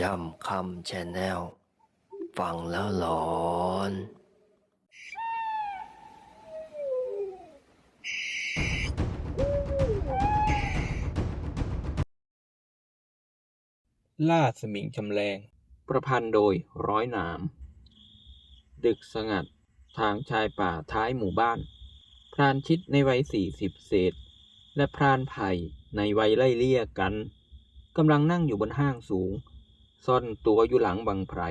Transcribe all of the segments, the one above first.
ยำคำแชนแนลฟังแล้วหลอนล่าสมิงชำแรง ประพันธ์โดยร้อยหนาม ดึกสงัดทางชายป่าท้ายหมู่บ้าน พรานชิดในวัยสี่สิบเศษ และพรานไผ่ในวัยไล่เลี่ยกันกำลังนั่งอยู่บนห้างสูง ซ่อนตัวอยู่หลังบังไพร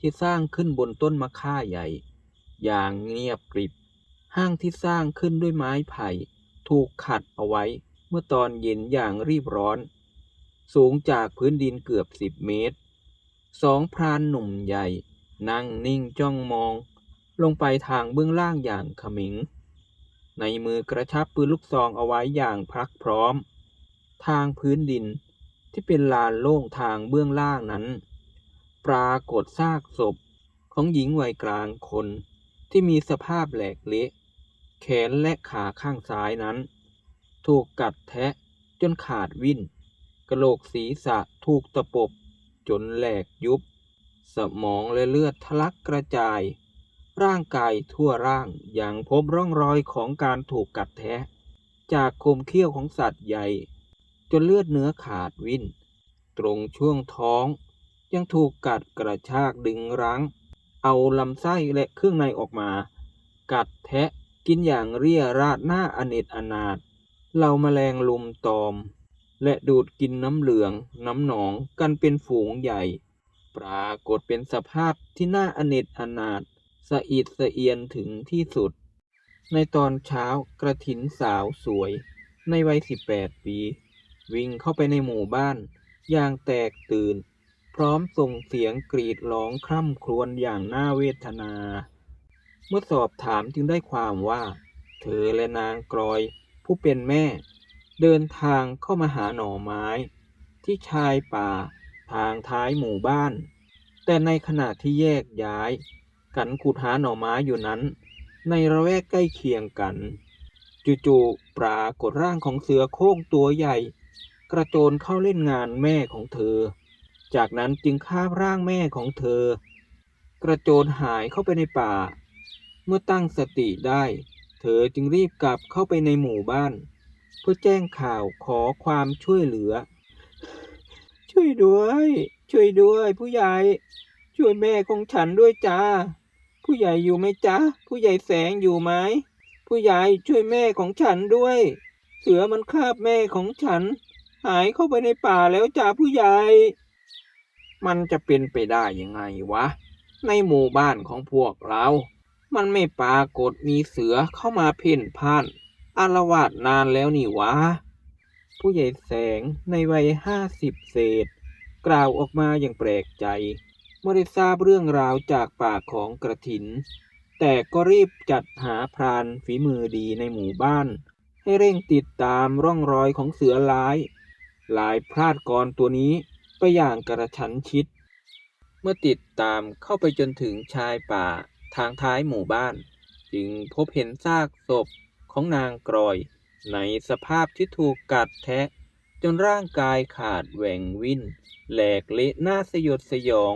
ที่สร้างขึ้นบนต้นมะค่าใหญ่ อย่างเงียบกริบ ห้างที่สร้างขึ้นด้วยไม้ไผ่ ถูกขัดเอาไว้เมื่อตอนเย็นอย่างรีบร้อน สูงจากพื้นดินเกือบสิบเมตร สองพรานหนุ่มใหญ่ นั่งนิ่งจ้องมอง ลงไปทางเบื้องล่างอย่างขมิง ในมือกระชับปืนลูกซองเอาไว้อย่างพรักพร้อม ทางพื้นดิน ที่เป็นลานโล่งทางเบื้องล่างนั้น ปรากฏซากศพของหญิงวัยกลางคนที่มีสภาพแหลกเละ แขนและขาข้างซ้ายนั้น ถูกกัดแทะจนขาดวิ่นกระโหลกศีรษะถูกตะปบ จนแหลกยุบ สมองและเลือดทะลักกระจาย ร่างกายทั่วร่างอยังพบร่องรอยของการถูกกัดแทะ จากคมเขี้ยวของสัตว์ใหญ่ จนเลือดเนื้อขาดวินตรงช่วงท้อง ยังถูกกัดกระชากดึงรั้ง เอาลำไส้และเครื่องในออกมา กัดแทะกินอย่างเรียราดหน้าอเนจอนาถเหล่าแมลงลุมตอม และดูดกินน้ำเหลือง น้ำหนองกันเป็นฝูงใหญ่ ปรากฏเป็นสภาพที่น่าอเนจอนาถสะอิดสะเอียนถึงที่สุด ในตอนเช้ากระถินสาวสวย ในวัย 18 ปี วิ่งเข้าไปในหมู่บ้าน อย่างแตกตื่น พร้อมส่งเสียงกรีดร้องคร่ำครวญอย่างน่าเวทนา เมื่อสอบถามจึงได้ความว่า เธอและนางกรอย ผู้เป็นแม่ เดินทางเข้ามาหาหน่อไม้ ที่ชายป่าทางท้ายหมู่บ้าน แต่ในขณะที่แยกย้าย กันขุดหาหน่อไม้อยู่นั้น ในระแวกใกล้เคียงกันจู่ๆปรากฏร่างของเสือโคร่งตัวใหญ่ กระโจนเข้าเล่นงานแม่ของเธอ จากนั้นจึงคาบร่างแม่ของเธอ กระโจนหายเข้าไปในป่า เมื่อตั้งสติได้ เธอจึงรีบกลับเข้าไปในหมู่บ้าน เพื่อแจ้งข่าวขอความช่วยเหลือ ช่วยด้วย ช่วยด้วย ผู้ใหญ่ ช่วยแม่ของฉันด้วยจ้า ผู้ใหญ่อยู่ไหมจ๊ะ ผู้ใหญ่แสงอยู่ไหมผู้ใหญ่ช่วยแม่ของฉันด้วย เสือมันคาบแม่ของฉัน หายเข้าไปในป่าแล้วจ้าผู้ใหญ่ มันจะเป็นไปได้ยังไงวะ ในหมู่บ้านของพวกเรา มันไม่ปรากฏมีเสือเข้ามาเพ่นพ่านอารวาสนานแล้วนี่วะ ผู้ใหญ่แสงในวัยห้าสิบเศษ กล่าวออกมาอย่างแปลกใจเมื่อได้ทราบเรื่องราวจากปากของกระถิน แต่ก็รีบจัดหาพรานฝีมือดีในหมู่บ้าน ให้เร่งติดตามร่องรอยของเสือร้าย ลายพลาดกรตัวนี้ไปอย่างกระชั้นชิด เมื่อติดตามเข้าไปจนถึงชายป่าทางท้ายหมู่บ้าน จึงพบเห็นซากศพของนางกรอย ในสภาพที่ถูกกัดแทะ จนร่างกายขาดแหว่งวินแหลกเละหน้าสยดสยอง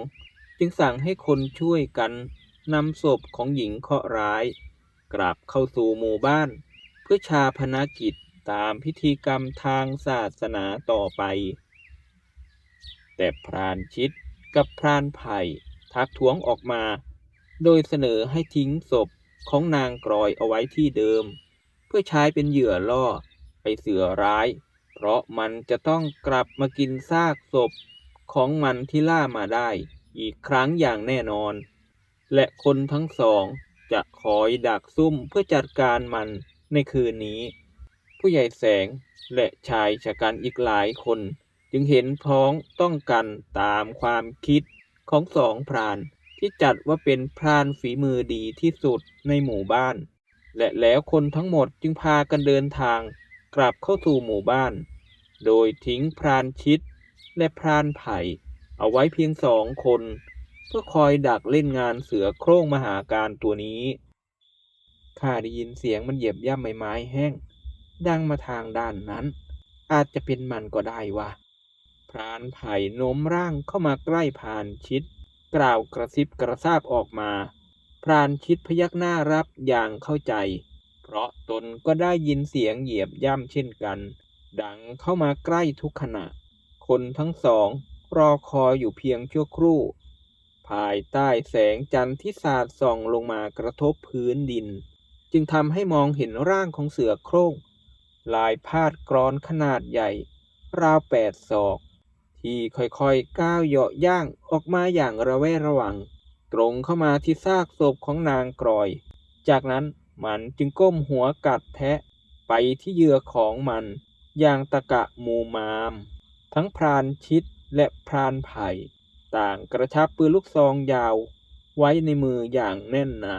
จึงสั่งให้คนช่วยกันนำศพของหญิงเคราะห์ร้าย กลับเข้าสู่หมู่บ้าน เพื่อชาพนกิจ ตามพิธีกรรมทางศาสนาต่อไป แต่พรานชิดกับพรานไผ่ทักท้วงออกมา โดยเสนอให้ทิ้งศพของนางกรอยเอาไว้ที่เดิม เพื่อใช้เป็นเหยื่อล่อไอเสือร้าย เพราะมันจะต้องกลับมากินซากศพของมันที่ล่ามาได้ อีกครั้งอย่างแน่นอน และคนทั้งสองจะคอยดักซุ่มเพื่อจัดการมันในคืนนี้ ผู้ใหญ่แสงและชายชะกันอีกหลายคน จึงเห็นพ้องต้องกันตามความคิดของสองพรานที่จัดว่าเป็นพรานฝีมือดีที่สุดในหมู่บ้าน และแล้วคนทั้งหมดจึงพากันเดินทางกลับเข้าสู่หมู่บ้าน โดยทิ้งพรานชิดและพรานไผ่ เอาไว้เพียงสองคน เพื่อคอยดักเล่นงานเสือโคร่งมหาการตัวนี้ข้าได้ยินเสียงมันเหยียบย่ำใบไม้แห้ง ดังมาทางด้านนั้น อาจจะเป็นมันก็ได้วะพรานไผ่โน้มร่างเข้ามาใกล้พรานชิด กล่าวกระซิบกระซาบออกมา พรานชิดพยักหน้ารับอย่างเข้าใจ เพราะตนก็ได้ยินเสียงเหยียบย่ำเช่นกัน ดังเข้ามาใกล้ทุกขณะ คนทั้งสองรอคอยอยู่เพียงชั่วครู่ ภายใต้แสงจันทร์ที่สาดส่องลงมากระทบพื้นดิน จึงทำให้มองเห็นร่างของเสือโคร่ง ลายพาดกรอนขนาดใหญ่ ราวแปดศอก ที่ค่อยๆก้าวเหยาะย่างออกมาอย่างระแวดระวัง ตรงเข้ามาที่ซากศพของนางกรอย จากนั้นมันจึงก้มหัวกัดแทะไปที่เหยื่อของมันอย่างตะกะมูมาม ทั้งพรานชิดและพรานไผ่ต่างกระชับปืนลูกซองยาว ไว้ในมืออย่างแน่นหนา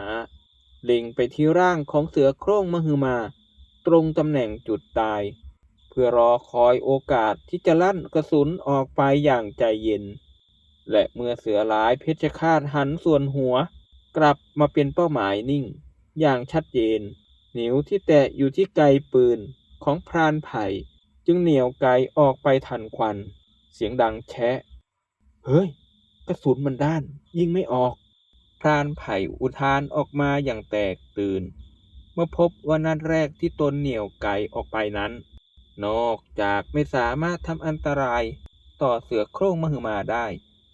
เล็งไปที่ร่างของเสือโคร่งมหึมา ตรงตำแหน่งจุดตาย เพื่อรอคอยโอกาสที่จะลั่นกระสุนออกไปอย่างใจเย็น และเมื่อเสือร้ายเพชฌฆาตหันส่วนหัว กลับมาเป็นเป้าหมายนิ่ง อย่างชัดเจน นิ้วที่แตะอยู่ที่ไกปืนของพรานไผ่ จึงเหนี่ยวไกออกไปทันควัน เสียงดังแชะ เฮ้ย กระสุนมันด้าน ยิงไม่ออกพรานไผ่อุทานออกมาอย่างแตกตื่น เมื่อพบว่านัดแรกที่ตนเหนี่ยวไก่ออกไปนั้น นอกจากไม่สามารถทำอันตรายต่อเสือโคร่งมหึมาได้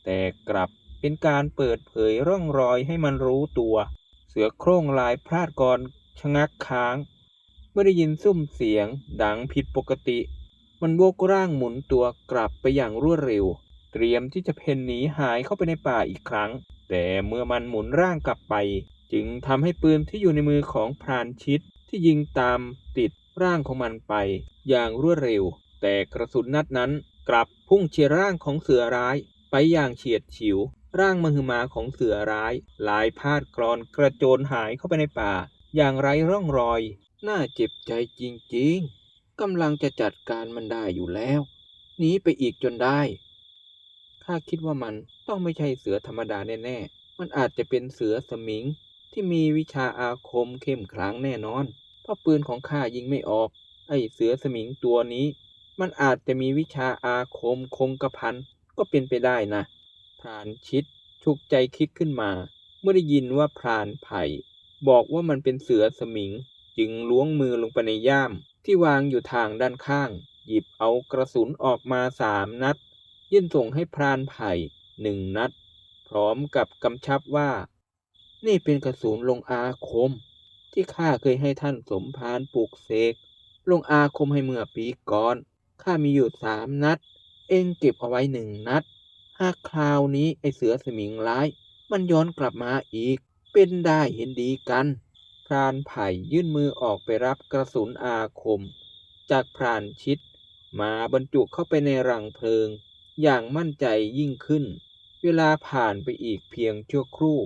แต่กลับเป็นการเปิดเผยร่องรอยให้มันรู้ตัว เสือโคร่งลายพลาดกรชะงักค้าง เมื่อได้ยินซุ้มเสียงดังผิดปกติ มันโวกร่างหมุนตัวกลับไปอย่างรวดเร็ว เตรียมที่จะเพ่นหนีหายเข้าไปในป่าอีกครั้ง แต่เมื่อมันหมุนร่างกลับไป จึงทำให้ปืนที่อยู่ในมือของพรานชิดที่ยิงตามติดร่างของมันไป อย่างรวดเร็ว แต่กระสุนนัดนั้นกลับพุ่งเฉียดร่างของเสือร้ายไปอย่างเฉียดฉิว ร่างมหึมาของเสือร้ายลายพาดกรอนกระโจนหายเข้าไปในป่า อย่างไร้ร่องรอย น่าเจ็บใจจริงๆกำลังจะจัดการมันได้อยู่แล้วหนีไปอีกจนได้ข้าคิดว่ามันต้องไม่ใช่เสือธรรมดาแน่ๆมันอาจจะเป็นเสือสมิง ที่มีวิชาอาคมเข้มขลังแน่นอน เพราะปืนของข้ายิงไม่ออก ไอ้เสือสมิงตัวนี้ มันอาจจะมีวิชาอาคมคงกระพันก็เป็นไปได้นะพรานชิดฉุกใจคิดขึ้นมา เมื่อได้ยินว่าพรานไผ่บอกว่ามันเป็นเสือสมิง จึงล้วงมือลงไปในย่าม ที่วางอยู่ทางด้านข้าง หยิบเอากระสุนออกมาสามนัด ยื่นส่งให้พรานไผ่หนึ่งนัด พร้อมกับกำชับว่า นี่เป็นกระสุนลงอาคม ที่ข้าเคยให้ท่านสมภารปลูกเสกลงอาคมให้เมื่อปีก่อนข้ามีอยู่สามนัด เองเก็บเอาไว้หนึ่งนัด หากคราวนี้ไอเสือสมิงร้าย มันย้อนกลับมาอีก เป็นได้เห็นดีกัน พรานไผ่ยื่นมือออกไปรับกระสุนอาคม จากพรานชิด มาบรรจุเข้าไปในรังเพลิง อย่างมั่นใจยิ่งขึ้น เวลาผ่านไปอีกเพียงชั่วครู่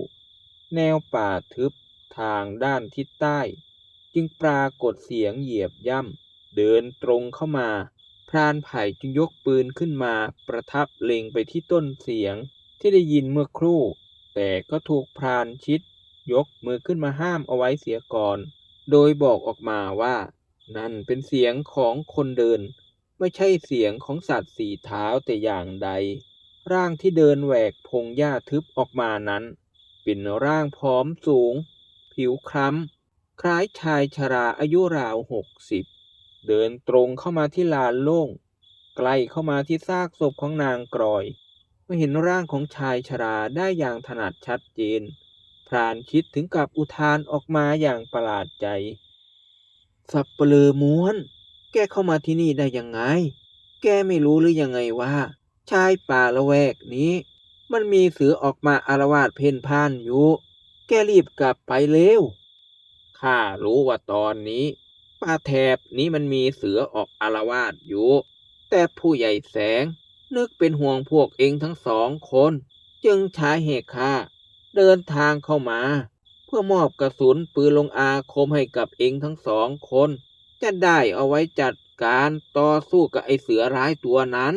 แนวป่าทึบทางด้านทิศใต้ จึงปรากฏเสียงเหยียบย่ำเดินตรงเข้ามา พรานไผ่จึงยกปืนขึ้นมาประทับเล็งไปที่ต้นเสียงที่ได้ยินเมื่อครู่ แต่ก็ถูกพรานชิด ยกมือขึ้นมาห้ามเอาไว้เสียก่อน โดยบอกออกมาว่า นั่นเป็นเสียงของคนเดิน ไม่ใช่เสียงของสัตว์สี่เท้าแต่อย่างใด ร่างที่เดินแหวกพงหญ้าทึบออกมานั้น เป็นร่างผอมสูง ผิวคล้ำ คล้ายชายชราอายุราวหกสิบ เดินตรงเข้ามาที่ลานโล่ง ใกล้เข้ามาที่ซากศพของนางกรอยเมื่อเห็นร่างของชายชราได้อย่างถนัดชัดเจน พรานคิดถึงกับอุทานออกมาอย่างประหลาดใจ สับเปลือม้วน แกเข้ามาที่นี่ได้ยังไง แกไม่รู้หรือยังไงว่า ชายป่าละแวกนี้ มันมีเสือออกมาอารวาสเพ่นพ่านอยู่ แกรีบกลับไปเร็ว ข้ารู้ว่าตอนนี้ป่าแถบนี้มันมีเสือออกอารวาสอยู่ แต่ผู้ใหญ่แสง นึกเป็นห่วงพวกเองทั้งสองคน จึงใช้เหตุข้าเดินทางเข้ามา เพื่อมอบกระสุนปืนลงอาคมให้กับเองทั้งสองคน จะได้เอาไว้จัดการต่อสู้กับไอเสือร้ายตัวนั้น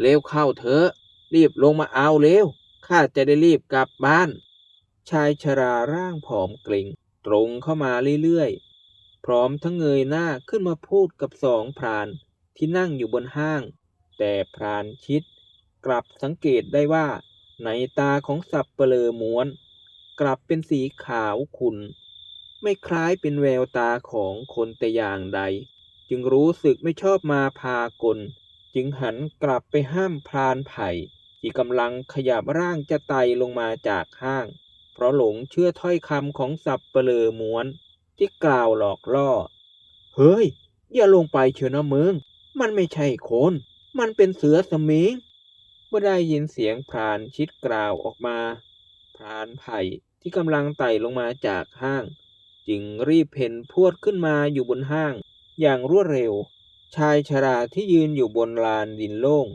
เร็วเข้าเถอะ รีบลงมาเอาเร็วข้าจะได้รีบกลับบ้าน ชายชราร่างผอมเกร็งตรงเข้ามาเรื่อยๆ พร้อมทั้งเงยหน้าขึ้นมาพูดกับสองพรานที่นั่งอยู่บนห้าง แต่พรานชิด กลับสังเกตได้ว่า ในตาของสับเปลอม้วน กลับเป็นสีขาวขุ่นไม่คล้ายเป็นแววตาของคนแต่อย่างใด จึงรู้สึกไม่ชอบมาพากล จึงหันกลับไปห้ามพรานไผ่ ที่กำลังขยับร่างจะไต่ลงมาจากห้าง เพราะหลงเชื่อถ้อยคำของสับเปลอม้วนที่กล่าวหลอกล่อ เฮ้ย อย่าลงไปเชียวนะมึง มันไม่ใช่คน มันเป็นเสือสมิงเมื่อได้ยินเสียงพรานชิดกล่าวออกมา พรานไผ่ที่กำลังไต่ลงมาจากห้าง จึงรีบเพ่นพวดขึ้นมาอยู่บนห้าง อย่างรวดเร็ว ชายชราที่ยืนอยู่บนลานดินโล่ง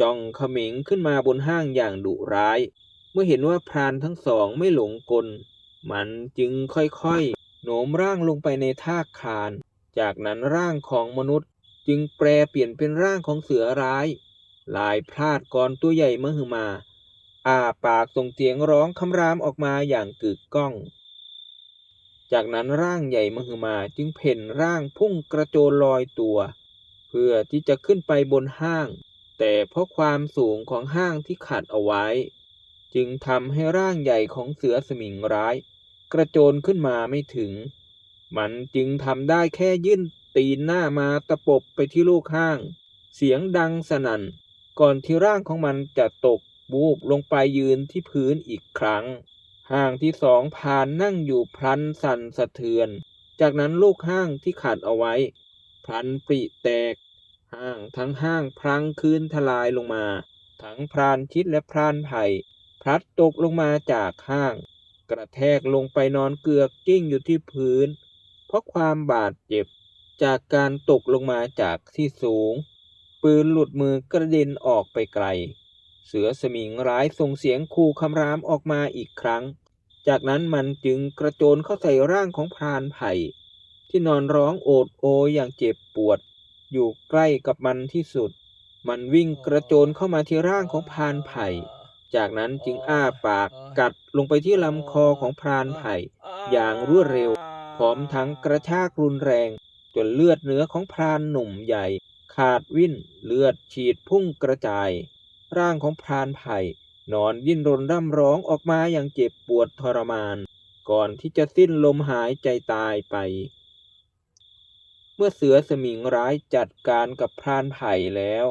จ้องเขมิงขึ้นมาบนห้างอย่างดุร้าย เมื่อเห็นว่าพรานทั้งสองไม่หลงกล มันจึงค่อยๆโน้มร่างลงไปในท่าคาน จากนั้นร่างของมนุษย์จึงแปลเปลี่ยนเป็นร่างของเสือร้าย ลายพลาดก่อนตัวใหญ่มหึมาอ้าปากส่งเสียงร้องคำรามออกมาอย่างกึกก้อง จากนั้นร่างใหญ่มหึมาจึงเพ่นร่างพุ่งกระโจนลอยตัว เพื่อที่จะขึ้นไปบนห้าง แต่เพราะความสูงของห้างที่ขัดเอาไว้ จึงทำให้ร่างใหญ่ของเสือสมิงร้าย กระโจนขึ้นมาไม่ถึง มันจึงทำได้แค่ยื่นตีนหน้ามาตะปบไปที่ลูกห้าง เสียงดังสนั่น ก่อนที่ร่างของมันจะตกบูบลงไปยืนที่พื้นอีกครั้ง ห้างที่สองผ่านนั่งอยู่พลันสั่นสะเทือน จากนั้นลูกห้างที่ขัดเอาไว้ พลันปริแตก ห้างทั้งห้างพลังคืนทลายลงมา ทั้งพรานชิดและพรานไผ่พลัดตกลงมาจากห้าง กระแทกลงไปนอนเกือกกิ้งอยู่ที่พื้น เพราะความบาดเจ็บจากการตกลงมาจากที่สูง ปืนหลุดมือกระเด็นออกไปไกล เสือสมิงร้ายส่งเสียงคู่คำรามออกมาอีกครั้ง จากนั้นมันจึงกระโจนเข้าใส่ร่างของพรานไผ่ที่นอนร้องโอดโอยอย่างเจ็บปวด อยู่ใกล้กับมันที่สุด มันวิ่งกระโจนเข้ามาที่ร่างของพรานไผ่ จากนั้นจึงอ้าปากกัดลงไปที่ลำคอของพรานไผ่ อย่างรวดเร็ว พร้อมทั้งกระชากรุนแรง จนเลือดเนื้อของพรานหนุ่มใหญ่ ขาดวิ่นเลือดฉีดพุ่งกระจาย ร่างของพรานไผ่นอนดิ้นรนร่ำร้องออกมาอย่างเจ็บปวดทรมาน ก่อนที่จะสิ้นลมหายใจตายไป เมื่อเสือสมิงร้ายจัดการกับพรานไผ่แล้ว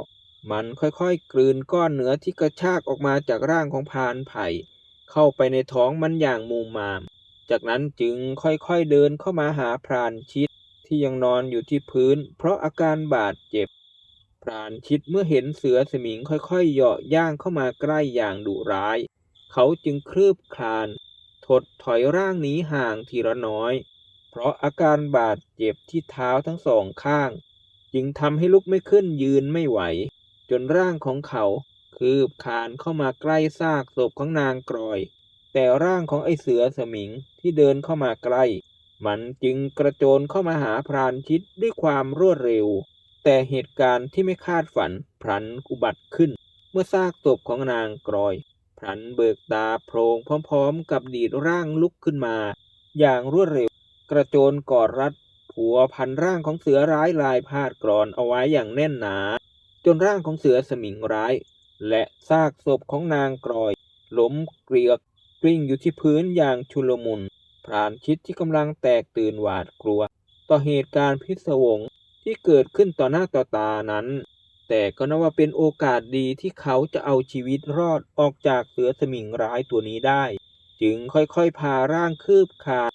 มันค่อยๆกลืนก้อนเนื้อที่กระชากออกมาจากร่างของพรานไผ่ เข้าไปในท้องมันอย่างมูมาม จากนั้นจึงค่อยๆเดินเข้ามาหาพรานชิดที่ยังนอนอยู่ที่พื้น เพราะอาการบาดเจ็บ พรานชิดเมื่อเห็นเสือสมิงค่อยๆเหาะย่างเข้ามาใกล้อย่างดุร้าย เขาจึงคลืบคลาน ถดถอยร่างหนีห่างทีละน้อย เพราะอาการบาดเจ็บที่เท้าทั้งสองข้าง จึงทำให้ลุกไม่ขึ้นยืนไม่ไหว จนร่างของเขา คืบคานเข้ามาใกล้ซากศพของนางกรอย แต่ร่างของไอเสือสมิงที่เดินเข้ามาใกล้ มันจึงกระโจนเข้ามาหาพรานชิดด้วยความรวดเร็ว แต่เหตุการณ์ที่ไม่คาดฝันพลันอุบัติขึ้น เมื่อซากศพของนางกรอยพลันเบิกตาโพลงพร้อมๆ กับดีดร่างลุกขึ้นมา อย่างรวดเร็ว กระโจนกอดรัดผัวพันร่างของเสือร้ายลายพาดกรอนเอาไว้อย่างแน่นหนา จนร่างของเสือสมิงร้าย และซากศพของนางกรอยล้มเกลียกกลิ้งอยู่ที่พื้นอย่างชุลมุนพรานชิดที่กำลังแตกตื่นหวาดกลัว ต่อเหตุการณ์พิศวงที่เกิดขึ้นต่อหน้าต่อตานั้น แต่ก็นับว่าเป็นโอกาสดีที่เขาจะเอาชีวิตรอดออกจากเสือสมิงร้ายตัวนี้ได้ จึงค่อยๆพาร่างคืบคลาน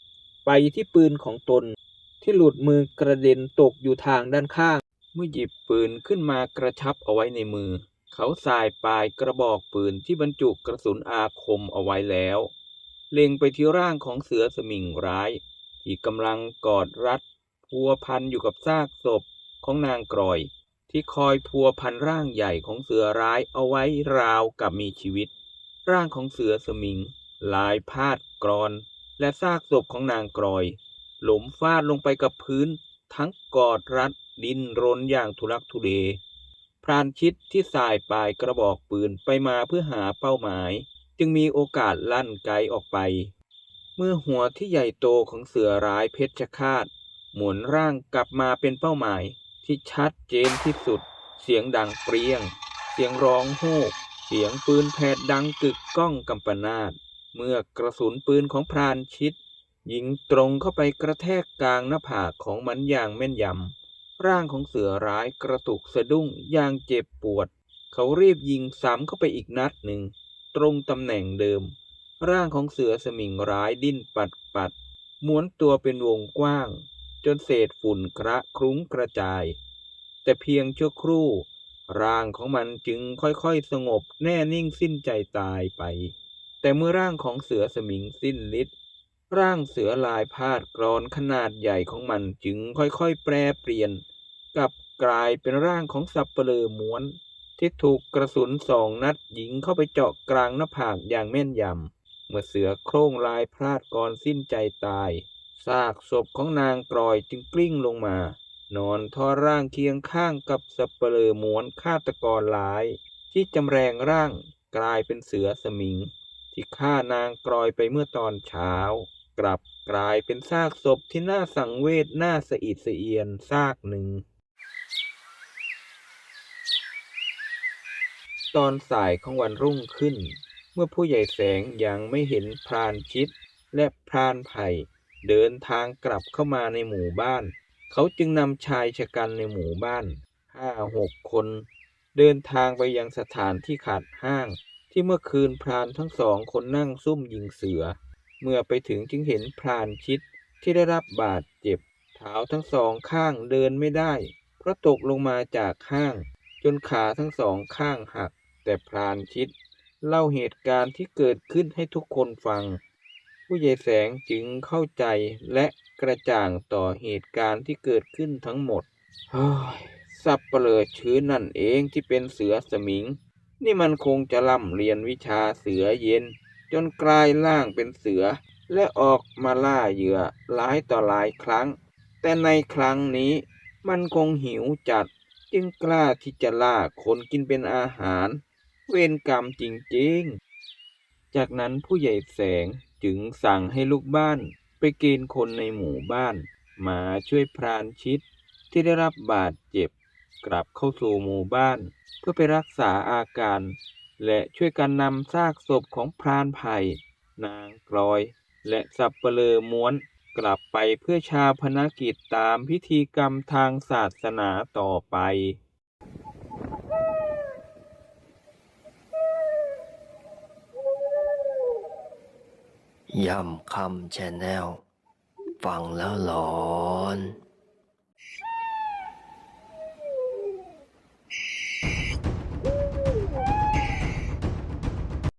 ไปที่ปืนของตน ที่หลุดมือกระเด็นตกอยู่ทางด้านข้าง เมื่อหยิบปืนขึ้นมากระชับเอาไว้ในมือ เขาสายปลายกระบอกปืนที่บรรจุกระสุนอาคมเอาไว้แล้ว เล็งไปที่ร่างของเสือสมิงร้าย ที่กำลังกอดรัดพัวพันอยู่กับซากศพของนางกรอย ที่คอยพัวพันร่างใหญ่ของเสือร้ายเอาไว้ราวกับมีชีวิต ร่างของเสือสมิงลายพาดกรอน และซากศพของนางกรอย หลมฟาดลงไปกับพื้น ทั้งกอดรัดดินรนอย่างทุลักทุเลพรานชิดที่สายปลายกระบอกปืนไปมาเพื่อหาเป้าหมาย จึงมีโอกาสลั่นไกลออกไป เมื่อหัวที่ใหญ่โตของเสือร้ายเพชฌฆาต หมุนร่างกลับมาเป็นเป้าหมายที่ชัดเจนที่สุด เสียงดังเปรี้ยง เสียงร้องโฮกเสียงปืนแผดดังกึกก้องกำปนาต เมื่อกระสุนปืนของพรานชิด ยิงตรงเข้าไปกระแทกกลางหน้าผากของมันอย่างแม่นยำ ร่างของเสือร้ายกระตุกสะดุ้งอย่างเจ็บปวด เขารีบยิงซ้ำเข้าไปอีกนัดหนึ่ง ตรงตำแหน่งเดิม ร่างของเสือสมิงร้ายดิ้นปัดปัดม้วนตัวเป็นวงกว้าง จนเศษฝุ่นกระคลุ้งกระจาย แต่เพียงชั่วครู่ ร่างของมันจึงค่อยๆสงบแน่นิ่งสิ้นใจตายไป แต่เมื่อร่างของเสือสมิงสิ้นฤทธิ์ร่างเสือลายพาดกรอนขนาดใหญ่ของมันจึงค่อยๆ แปรเปลี่ยนกลับกลายเป็นร่างของสับเปลือม้วน ที่ถูกกระสุนสองนัดยิงเข้าไปเจาะกลางหน้าผากอย่างแม่นยำเมื่อเสือโคร่งลายพลาดก่อนสิ้นใจตายซากศพของนางกรอยจึงกลิ้งลงมา นอนทอดร่างเคียงข้างกับสับเปลือม้วนฆาตกรหลาย ที่จำแรงร่างกลายเป็นเสือสมิง ที่ฆ่านางกรอยไปเมื่อตอนเช้า กลับกลายเป็นซากศพที่น่าสังเวชน่าสะอิดสะเอียนซากหนึ่ง ตอนสายของวันรุ่งขึ้น เมื่อผู้ใหญ่แสงยังไม่เห็นพรานชิดและพรานไผ่เดินทางกลับเข้ามาในหมู่บ้าน เขาจึงนำชายชะกันในหมู่บ้านห้าหกคน เดินทางไปยังสถานที่ขาดห้าง ที่เมื่อคืนพรานทั้งสองคนนั่งซุ่มยิงเสือ เมื่อไปถึงจึงเห็นพรานชิดที่ได้รับบาดเจ็บ เท้าทั้งสองข้างเดินไม่ได้ เพราะตกลงมาจากห้าง จนขาทั้งสองข้างหัก แต่พรานชิด เล่าเหตุการณ์ที่เกิดขึ้นให้ทุกคนฟัง ผู้ใหญ่แสงจึงเข้าใจและกระจ่างต่อเหตุการณ์ที่เกิดขึ้นทั้งหมดเฮ้ยสับเปลือชื้นนั่นเองที่เป็นเสือสมิง นี่มันคงจะล่ำเรียนวิชาเสือเย็น จนกลายร่างเป็นเสือ และออกมาล่าเหยื่อหลายต่อหลายครั้ง แต่ในครั้งนี้มันคงหิวจัด จึงกล้าที่จะล่าคนกินเป็นอาหาร เวรกรรมจริงๆ จากนั้นผู้ใหญ่แสงจึงสั่งให้ลูกบ้านไปเกณฑ์คนในหมู่บ้าน มาช่วยพรานชิดที่ได้รับบาดเจ็บ กลับเข้าสู่หมู่บ้าน เพื่อไปรักษาอาการ และช่วยกันนำซากศพของพรานไผ่นางกลอย และสับเปลือม้วนกลับไปเพื่อชาพนกิจตามพิธีกรรมทางศาสนาต่อไปย่ำคำแชนแนลฟังแล้วหลอน